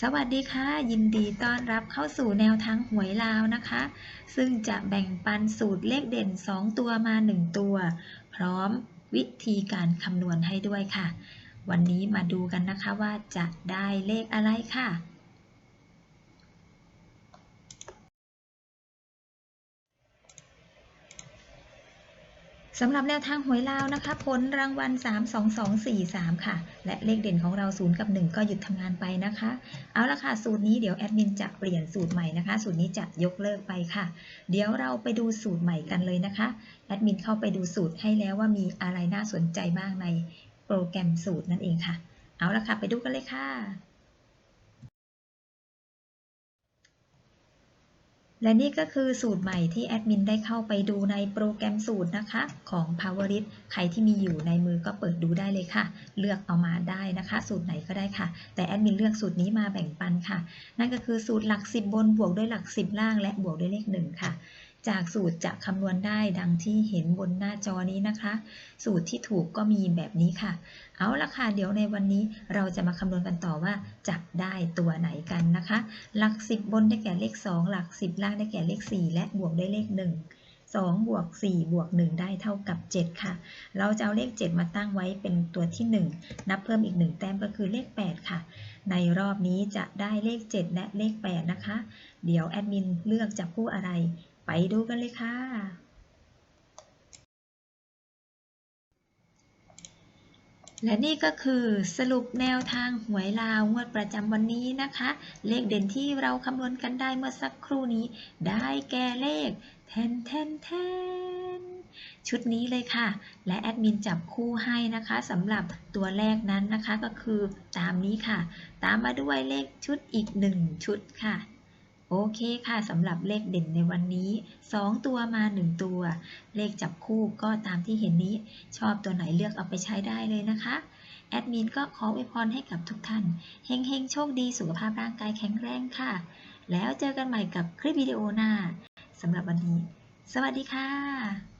สวัสดีค่ะ ยินดีต้อนรับเข้าสู่แนวทางหวยลาวนะคะ ซึ่งจะแบ่งปันสูตรเลขเด่น 2 ตัวมา 1 ตัว พร้อมวิธีการคำนวณให้ด้วยค่ะ วันนี้มาดูกันนะคะว่าจะได้เลขอะไรค่ะ สำหรับแนวทางหวยลาวนะคะผลรางวัล 32243 ค่ะ และเลขเด่นของเรา 0 กับ 1 ก็หยุดทำงานไปนะคะ เอาละค่ะ สูตรนี้เดี๋ยวแอดมินจะเปลี่ยนสูตรใหม่นะคะ สูตรนี้จะยกเลิกไปค่ะ เดี๋ยวเราไปดูสูตรใหม่กันเลยนะคะ แอดมินเข้าไปดูสูตรให้แล้วว่ามีอะไรน่าสนใจบ้างในโปรแกรมสูตรนั่นเองค่ะ เอาละค่ะ ไปดูกันเลยค่ะ และนี่ก็คือสูตรใหม่ที่แอดมินได้เข้าไปดูในโปรแกรมสูตรนะคะของ Powerit ใครที่มีอยู่ในมือก็เปิดดูได้เลยค่ะ เลือกเอามาได้นะคะ สูตรไหนก็ได้ค่ะ แต่แอดมินเลือกสูตรนี้มาแบ่งปันค่ะ นั่นก็คือสูตรหลัก 10 บนบวกด้วยหลัก 10 ล่างและบวกด้วยเลข1ค่ะ จากสูตรจะคำนวณได้ดังที่เห็นบนหน้าจอนี้นะคะ สูตรที่ถูกก็มีแบบนี้ค่ะ เอาละค่ะ เดี๋ยวในวันนี้เราจะมาคำนวณกันต่อว่าจะได้ตัวไหนกันนะคะ หลัก 10 บนได้แก่เลข 2 หลัก 10 ล่างได้แก่เลข 4 และบวกด้วยเลข 1 2บวก4บวก1 ได้เท่ากับ 7 ค่ะ เราจะเอาเลข 7 มาตั้งไว้เป็นตัวที่ 1 นับเพิ่มอีก 1 แต้มก็คือเลข 8 ค่ะ ในรอบนี้จะได้เลข 7 และเลข 8 นะคะ เดี๋ยวแอดมินเลือกจับคู่อะไร ไปดูกันเลยค่ะ และนี่ก็คือสรุปแนวทางหวยลาวงวดประจำวันนี้นะคะ เลขเด่นที่เราคำนวณกันได้เมื่อสักครู่นี้ ได้แก่เลขแทนแทนแทนชุดนี้เลยค่ะ และแอดมินจับคู่ให้นะคะสำหรับตัวแรกนั้นนะคะก็คือตามนี้ค่ะ ตามมาด้วยเลขชุดอีก 1 ชุดค่ะ โอเคค่ะสำหรับเลขเด่นในวันนี้ 2 ตัวมา 1 ตัว เลขจับคู่ก็ตามที่เห็นนี้ ชอบตัวไหนเลือกเอาไปใช้ได้เลยนะคะแอดมินก็ขออวยพรให้กับทุกท่านเฮงๆ โชคดีสุขภาพร่างกายแข็งแรงค่ะ แล้วเจอกันใหม่กับคลิปวิดีโอหน้าสำหรับวันนี้ สวัสดีค่ะ